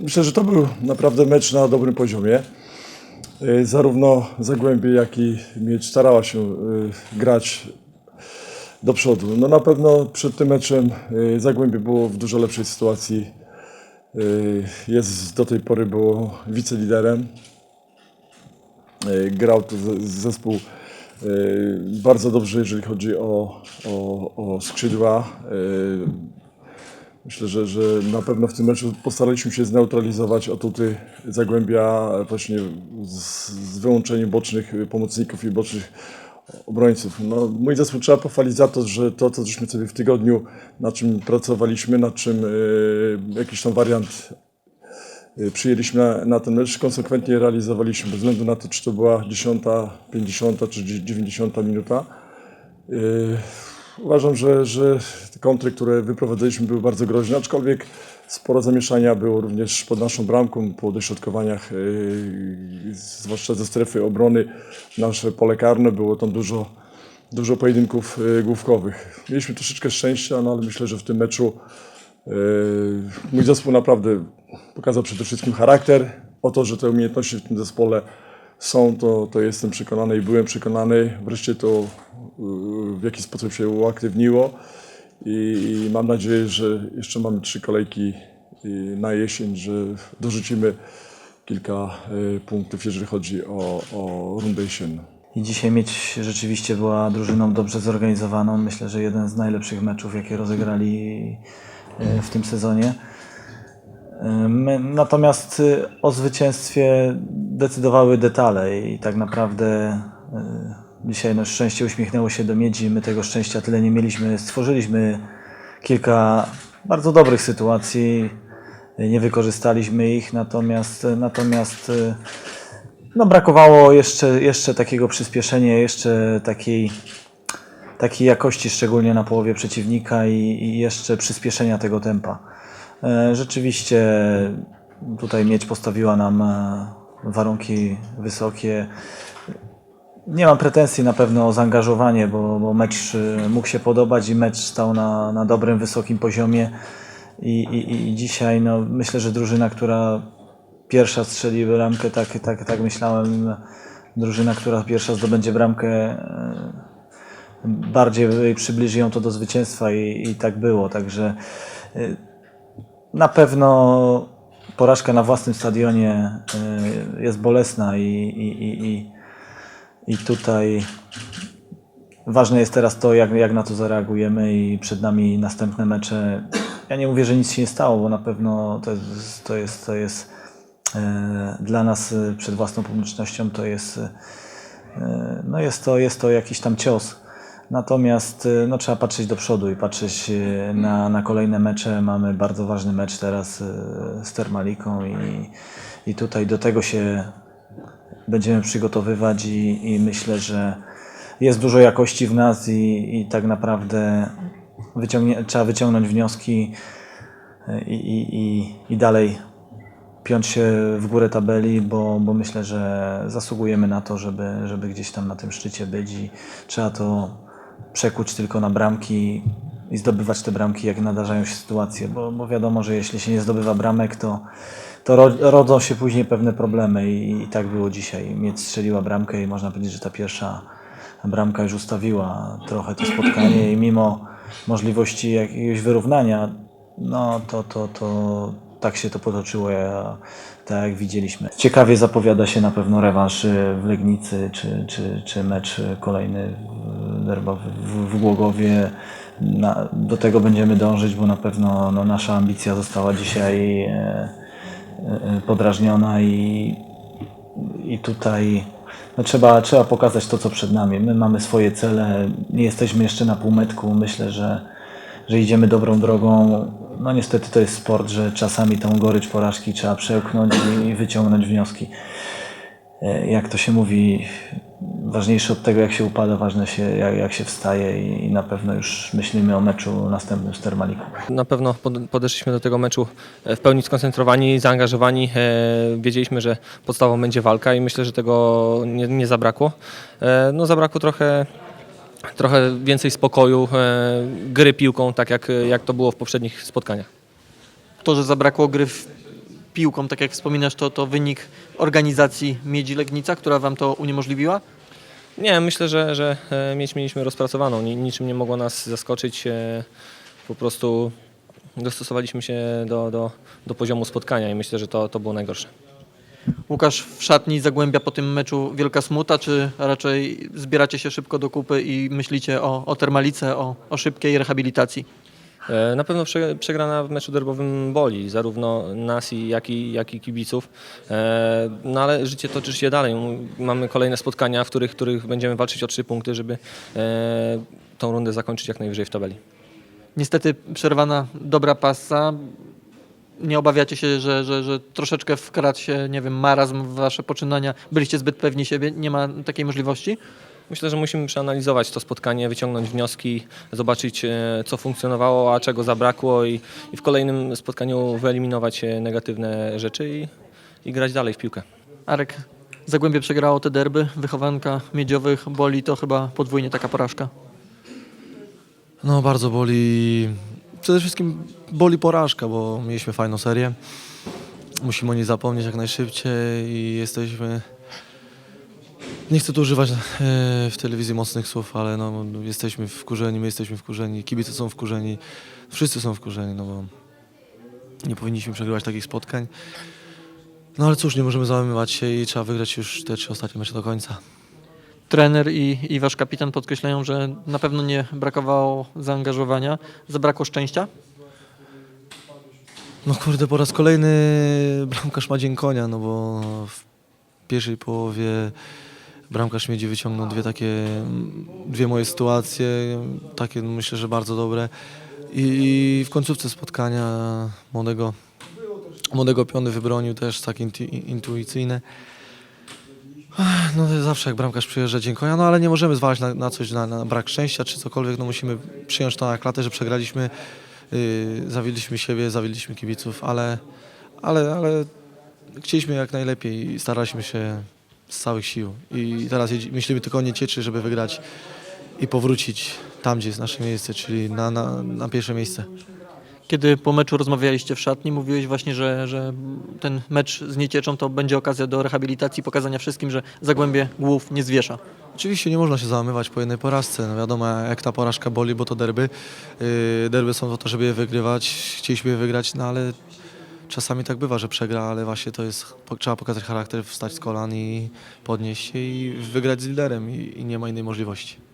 Myślę, że to był naprawdę mecz na dobrym poziomie. Y, Zarówno Zagłębie, jak i Miedź starała się y, grać do przodu. No na pewno przed tym meczem y, Zagłębie było w dużo lepszej sytuacji. Jest do tej pory było wiceliderem. Grał z- zespół bardzo dobrze, jeżeli chodzi o, o, o skrzydła. Myślę, że, że na pewno w tym meczu postaraliśmy się zneutralizować atuty Zagłębia właśnie z, z wyłączeniem bocznych pomocników i bocznych obrońców. No, mój zespół trzeba pochwalić za to, że to, co żeśmy sobie w tygodniu, na czym pracowaliśmy, nad czym e, jakiś tam wariant e, przyjęliśmy na, na ten mecz, konsekwentnie realizowaliśmy, bez względu na to, czy to była 10, 50 czy 90 minuta. Yy, Uważam, że, że te kontry, które wyprowadziliśmy, były bardzo groźne, aczkolwiek sporo zamieszania było również pod naszą bramką, po dośrodkowaniach, yy, zwłaszcza ze strefy obrony, nasze pole karne, było tam dużo, dużo pojedynków yy, główkowych. Mieliśmy troszeczkę szczęścia, no ale myślę, że w tym meczu yy, mój zespół naprawdę pokazał przede wszystkim charakter, o to, że te umiejętności w tym zespole są, to, to jestem przekonany i byłem przekonany. Wreszcie to y, w jakiś sposób się uaktywniło i, i mam nadzieję, że jeszcze mamy trzy kolejki y, na jesień, że dorzucimy kilka y, punktów, jeżeli chodzi o, o rundę jesienną. I dzisiaj mieć rzeczywiście była drużyną dobrze zorganizowaną. Myślę, że jeden z najlepszych meczów, jakie rozegrali w tym sezonie. Natomiast e, o zwycięstwie decydowały detale i tak naprawdę e, dzisiaj no, szczęście uśmiechnęło się do miedzi. My tego szczęścia tyle nie mieliśmy. Stworzyliśmy kilka bardzo dobrych sytuacji. Nie wykorzystaliśmy ich, natomiast, natomiast e, no brakowało jeszcze, jeszcze takiego przyspieszenia, jeszcze takiej, takiej jakości, szczególnie na połowie przeciwnika i, i jeszcze przyspieszenia tego tempa. E, Rzeczywiście tutaj mieć postawiła nam e, warunki wysokie. Nie mam pretensji na pewno o zaangażowanie, bo, bo mecz e, mógł się podobać i mecz stał na, na dobrym, wysokim poziomie. I, i, I dzisiaj no, myślę, że drużyna, która pierwsza strzeli bramkę, tak, tak, tak myślałem. Drużyna, która pierwsza zdobędzie bramkę, bardziej przybliży ją to do zwycięstwa i, i tak było. Także na pewno porażka na własnym stadionie e, jest bolesna i, i, i, i, i tutaj ważne jest teraz to, jak, jak na to zareagujemy i przed nami następne mecze. Ja nie mówię, że nic się nie stało, bo na pewno to jest, to jest, to jest e, dla nas e, przed własną publicznością to jest, no jest, to, jest to jakiś tam cios. Natomiast e, no, trzeba patrzeć do przodu i patrzeć e, na, na kolejne mecze. Mamy bardzo ważny mecz teraz e, z Termaliką i, i tutaj do tego się będziemy przygotowywać i, i myślę, że jest dużo jakości w nas i, i tak naprawdę wyciągnie, trzeba wyciągnąć wnioski i, i, i dalej piąć się w górę tabeli, bo, bo myślę, że zasługujemy na to, żeby, żeby gdzieś tam na tym szczycie być i trzeba to przekuć tylko na bramki i zdobywać te bramki, jak nadarzają się sytuacje, bo, bo wiadomo, że jeśli się nie zdobywa bramek, to, to ro, rodzą się później pewne problemy i, i tak było dzisiaj. Mieć strzeliła bramkę i można powiedzieć, że ta pierwsza bramka już ustawiła trochę to spotkanie i mimo możliwości jakiegoś wyrównania, no to, to, to tak się to potoczyło, ja, tak jak widzieliśmy. Ciekawie zapowiada się na pewno rewanż y, w Legnicy, czy, czy, czy mecz kolejny derbowy w, w Głogowie. Na, do tego będziemy dążyć, bo na pewno no, nasza ambicja została dzisiaj e, e, podrażniona i, i tutaj no, trzeba, trzeba pokazać to, co przed nami. My mamy swoje cele, nie jesteśmy jeszcze na półmetku. Myślę, że, że idziemy dobrą drogą. No niestety to jest sport, że czasami tą gorycz porażki trzeba przełknąć i, i wyciągnąć wnioski. E, Jak to się mówi, ważniejsze od tego, jak się upada, ważne się, jak, jak się wstaje i, i na pewno już myślimy o meczu następnym z Termaliką. Na pewno pod- podeszliśmy do tego meczu e, w pełni skoncentrowani, zaangażowani. E, Wiedzieliśmy, że podstawą będzie walka i myślę, że tego nie, nie zabrakło. E, No zabrakło trochę, trochę więcej spokoju, e, gry piłką, tak jak, jak to było w poprzednich spotkaniach. To, że zabrakło gry w piłką, tak jak wspominasz, to, to wynik organizacji Miedzi Legnica, która wam to uniemożliwiła? Nie, myślę, że, że e, mieć mieliśmy rozpracowaną. Ni- Niczym nie mogło nas zaskoczyć. e, Po prostu dostosowaliśmy się do, do, do poziomu spotkania i myślę, że to, to było najgorsze. Łukasz w szatni Zagłębia po tym meczu wielka smuta, czy raczej zbieracie się szybko do kupy i myślicie o, o termalice, o, o szybkiej rehabilitacji? E, Na pewno prze, przegrana w meczu derbowym boli, zarówno nas, jak i, jak i kibiców. E, No ale życie toczy się dalej. Mamy kolejne spotkania, w których, których będziemy walczyć o trzy punkty, żeby e, tą rundę zakończyć jak najwyżej w tabeli. Niestety przerwana dobra pasa. Nie obawiacie się, że, że, że troszeczkę wkradł się, nie wiem, marazm w wasze poczynania? Byliście zbyt pewni siebie? Nie ma takiej możliwości? Myślę, że musimy przeanalizować to spotkanie, wyciągnąć wnioski, zobaczyć e, co funkcjonowało, a czego zabrakło i, i w kolejnym spotkaniu wyeliminować e, negatywne rzeczy i, i grać dalej w piłkę. Arek, Zagłębie przegrało te derby, wychowanka miedziowych, boli to chyba podwójnie taka porażka. No bardzo boli. Przede wszystkim boli porażka, bo mieliśmy fajną serię. Musimy o niej zapomnieć jak najszybciej i jesteśmy. Nie chcę tu używać e, w telewizji mocnych słów, ale no, jesteśmy wkurzeni, my jesteśmy wkurzeni, kibice są wkurzeni, wszyscy są wkurzeni, no bo nie powinniśmy przegrywać takich spotkań. No ale cóż, nie możemy załamywać się i trzeba wygrać już te trzy ostatnie mecze do końca. Trener i, i wasz kapitan podkreślają, że na pewno nie brakowało zaangażowania, zabrakło szczęścia. No kurde, po raz kolejny bramkarz ma dzień konia, no bo w pierwszej połowie bramkarz Miedzi wyciągnął dwie takie, dwie moje sytuacje, takie no myślę, że bardzo dobre. I w końcówce spotkania młodego, młodego piony wybronił też takie intu, intuicyjne. No zawsze jak bramkarz przyjeżdża konia, no ale nie możemy zwalać na, na coś, na, na brak szczęścia czy cokolwiek, no musimy przyjąć to na klatę, że przegraliśmy, yy, zawiliśmy siebie, zawiliśmy kibiców, ale, ale, ale chcieliśmy jak najlepiej i staraliśmy się z całych sił i teraz jedzi- myślimy tylko o niecieczy, żeby wygrać i powrócić tam, gdzie jest nasze miejsce, czyli na, na, na pierwsze miejsce. Kiedy po meczu rozmawialiście w szatni, mówiłeś właśnie, że, że ten mecz z niecieczą to będzie okazja do rehabilitacji, pokazania wszystkim, że Zagłębie głów nie zwiesza. Oczywiście nie można się załamywać po jednej porażce. No wiadomo, jak ta porażka boli, bo to derby. Yy, derby są po to, żeby je wygrywać. Chcieliśmy je wygrać, no ale czasami tak bywa, że przegra, ale właśnie to jest, trzeba pokazać charakter, wstać z kolan i podnieść się i wygrać z liderem i, i nie ma innej możliwości.